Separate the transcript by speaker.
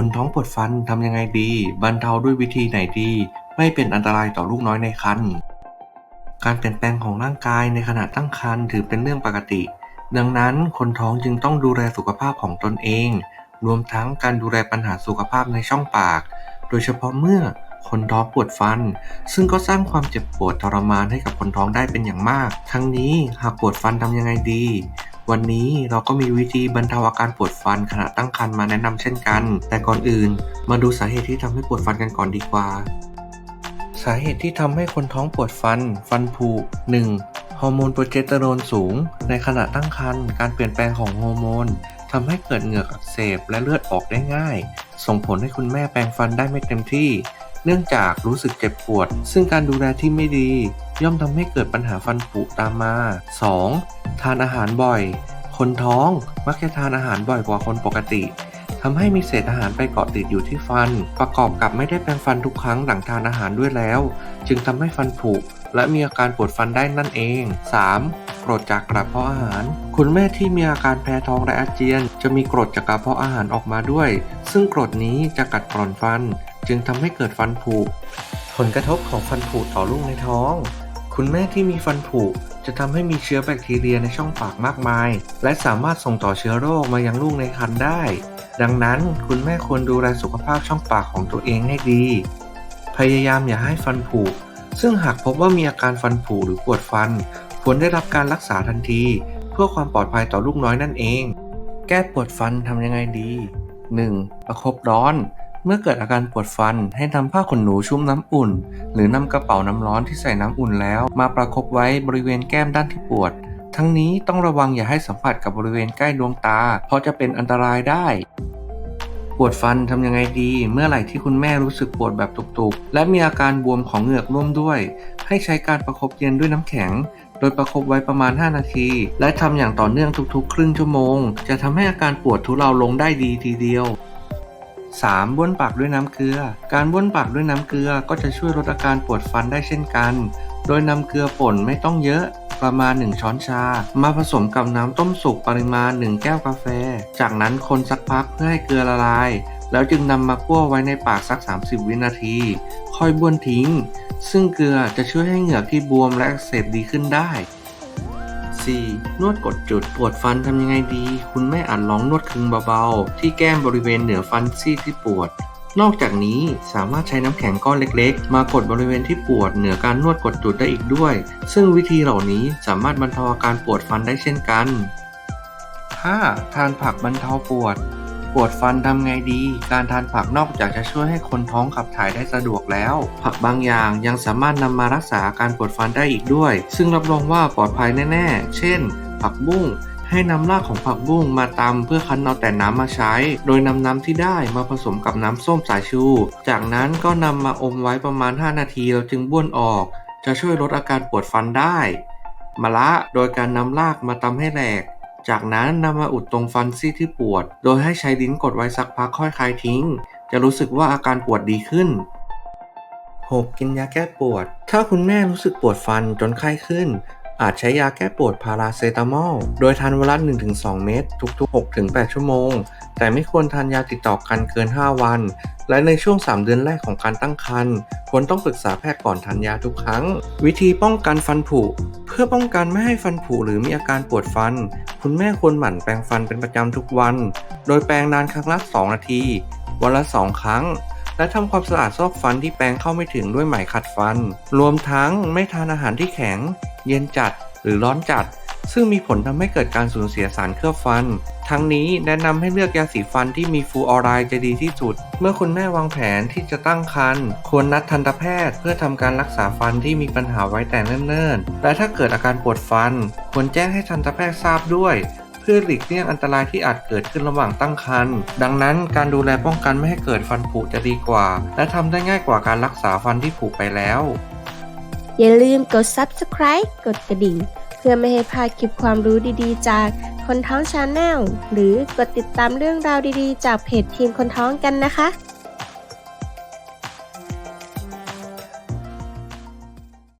Speaker 1: คนท้องปวดฟันทำยังไงดี บรรเทาด้วยวิธีไหนดี ไม่เป็นอันตรายต่อลูกน้อยในครรภ์การเปลี่ยนแปลงของร่างกายในขณะตั้งครรภ์ถือเป็นเรื่องปกติ ดังนั้นคนท้องจึงต้องดูแลสุขภาพของตนเอง รวมทั้งการดูแลปัญหาสุขภาพในช่องปาก โดยเฉพาะเมื่อคนท้องปวดฟัน ซึ่งก็สร้างความเจ็บปวดทรมานให้กับคนท้องได้เป็นอย่างมาก ทั้งนี้หากปวดฟันทำยังไงดี วันนี้เราก็มีวิธีบรรเทาอาการปวดฟันขณะตั้งครรภ์มาแนะนำเช่นกัน แต่ก่อนอื่น มาดูสาเหตุที่ทำให้ปวดฟันกันก่อนดีกว่า สาเหตุที่ทำให้คนท้องปวดฟัน ฟันผุ 1. ฮอร์โมนโปรเจสเตอโรนสูง ในขณะตั้งครรภ์การเปลี่ยนแปลงของฮอร์โมนทำให้เกิดเหงือกอักเสบและเลือดออกได้ง่าย ส่งผลให้คุณแม่แปรงฟันได้ไม่เต็มที่ เนื่องจากรู้สึกเจ็บปวด ซึ่งการดูแลที่ไม่ดี ย่อมทำให้เกิดปัญหาฟันผุตามมา 2. ทานอาหารบ่อย คนท้องมักจะทานอาหารบ่อยกว่าคนปกติทำให้มีเศษอาหารไปเกาะติดอยู่ที่ฟัน ประกอบกับไม่ได้แปรงฟันทุกครั้งหลังทานอาหารด้วยแล้ว จึงทำให้ฟันผุและมีอาการปวดฟันได้นั่นเอง 3. กรดจากกระเพาะอาหาร คุณแม่ที่มีอาการแพ้ท้องและอาเจียน จะมีกรดจากกระเพาะอาหารออกมาด้วย ซึ่งกรดนี้จะกัดกร่อนฟัน จึงทำให้เกิดฟันผุ ผลกระทบของฟันผุต่อลูกในท้อง คุณแม่ที่มีฟันผุจะทำให้มีเชื้อแบคทีเรียในช่องปากมากมาย และสามารถส่งต่อเชื้อโรคมายังลูกในครรภ์ได้ ดังนั้นคุณแม่ควรดูแลสุขภาพช่องปากของตัวเองให้ดี พยายามอย่าให้ฟันผุ ซึ่งหากพบว่ามีอาการฟันผุหรือปวดฟัน ควรได้รับการรักษาทันที เพื่อความปลอดภัยต่อลูกน้อยนั่นเอง แก้ปวดฟันทำยังไงดี 1. ประคบร้อน เมื่อเกิดอาการปวดฟันให้นำผ้าขนหนูชุ่มน้ำอุ่น หรือนำกระเป๋าน้ำร้อนที่ใส่น้ำอุ่นแล้ว มาประคบไว้บริเวณแก้มด้านที่ปวด ทั้งนี้ต้องระวังอย่าให้สัมผัสกับบริเวณใกล้ดวงตา เพราะจะเป็นอันตรายได้ ปวดฟันทำยังไงดี เมื่อไหร่ที่คุณแม่รู้สึกปวดแบบตุกๆ และมีอาการบวมของเหงือกร่วมด้วย ให้ใช้การประคบเย็นด้วยน้ำแข็งโดยประคบไว้ประมาณ 5 นาที และทำอย่างต่อเนื่องทุกๆ ครึ่งชั่วโมง จะทำให้อาการปวดทุเลาลงได้ดีทีเดียว 3. บ้วนปากด้วยน้ำเกลือ การบ้วนปากด้วยน้ำเกลือก็จะช่วยลดอาการปวดฟันได้เช่นกัน โดยนำเกลือป่นไม่ต้องเยอะประมาณ 1 ช้อนชา มาผสมกับน้ำต้มสุกปริมาณ 1 แก้วกาแฟ จากนั้นคนสักพักเพื่อให้เกลือละลาย แล้วจึงนำมาคั่วไว้ในปากสัก 30 วินาที ค่อยบ้วนทิ้ง ซึ่งเกลือจะช่วยให้เหงือกที่บวมและอักเสบดีขึ้นได้ 4. นวดกดจุด ปวดฟันทำยังไงดี คุณแม่อาจลองนวดคึงเบาๆ ที่แก้มบริเวณเหนือฟันซี่ที่ปวด นอกจากนี้สามารถใช้น้ำแข็งก้อนเล็กๆ มากดบริเวณที่ปวดเหนือการนวดกดจุดได้อีกด้วย ซึ่งวิธีเหล่านี้สามารถบรรเทาอาการปวดฟันได้เช่นกัน 5. ทานผักบรรเทาปวด วดฟันทำไงดี การทานผักนอกจากจะช่วยให้คนท้องขับถ่ายได้สะดวกแล้ว ผักบางอย่างยังสามารถนำมารักษาการปวดฟันได้อีกด้วย ซึ่งรับรองว่าปลอดภัยแน่ๆ เช่น ผักบุ้งให้นำรากของผักบุ้งมาตำเพื่อคั้นเอาแต่น้ำมาใช้ โดยนำน้ำที่ได้มาผสมกับน้ำส้มสายชู จากนั้นก็นำมาอมไว้ประมาณ 5 นาทีแล้วจึงบ้วนออก จะช่วยลดอาการปวดฟันได้มะระโดยการนำรากมาตำให้แหลก จากนั้นนำมาอุดตรงฟันซี่ที่ปวด โดยให้ใช้ลิ้นกดไว้สักพักค่อยคลายทิ้ง จะรู้สึกว่าอาการปวดดีขึ้น 6. กินยาแก้ปวด ถ้าคุณแม่รู้สึกปวดฟันจนไข้ขึ้น อาจใช้ยาแก้ปวดพาราเซตามอล โดยทานวันละ 1-2 เม็ดทุก ๆ 6-8 ชั่วโมง แต่ไม่ควรทานยาติดต่อกันเกิน 5 วัน และในช่วง 3 เดือนแรกของการตั้งครรภ์ควรต้องปรึกษาแพทย์ก่อนทานยาทุกครั้ง วิธีป้องกันฟันผุ เพื่อป้องกันไม่ให้ฟันผุหรือมีอาการปวดฟัน คุณแม่ควรหมั่นแปรงฟันเป็นประจำทุกวัน โดยแปรงนานครั้งละ 2 นาที วันละ 2 ครั้ง และทำความสะอาดซอกฟันที่แปรงเข้าไม่ถึงด้วยไหมขัดฟัน รวมทั้งไม่ทานอาหารที่แข็ง เย็นจัดหรือร้อนจัด ซึ่งมีผลทำให้เกิดการสูญเสียสารเคลือบฟัน ทั้งนี้แนะนำให้เลือกยาสีฟันที่มีฟูออไรด์จะดีที่สุด เมื่อคุณแม่วางแผนที่จะตั้งครรภ์ควรนัดทันตแพทย์ เพื่อทำการรักษาฟันที่มีปัญหาไว้แต่เนิ่นๆ และถ้าเกิดอาการปวดฟัน ควรแจ้งให้ทันตแพทย์ทราบด้วย พื่อหลีกเลี่ยงอันตรายที่อาจเกิดขึ้นระหว่างตั้งครรภ์ดังนั้นการดูแลป้องกันไม่ให้เกิดฟันผุจะดีกว่า และทำได้ง่ายกว่าการรักษาฟันที่ผุไปแล้ว
Speaker 2: อย่าลืมกด subscribe กดกระดิ่ง เพื่อไม่ให้พลาดคลิปความรู้ดีๆ จากคนท้องชาแนลหรือกดติดตามเรื่องราวดีๆ จากเพจทีมคนท้องกันนะคะ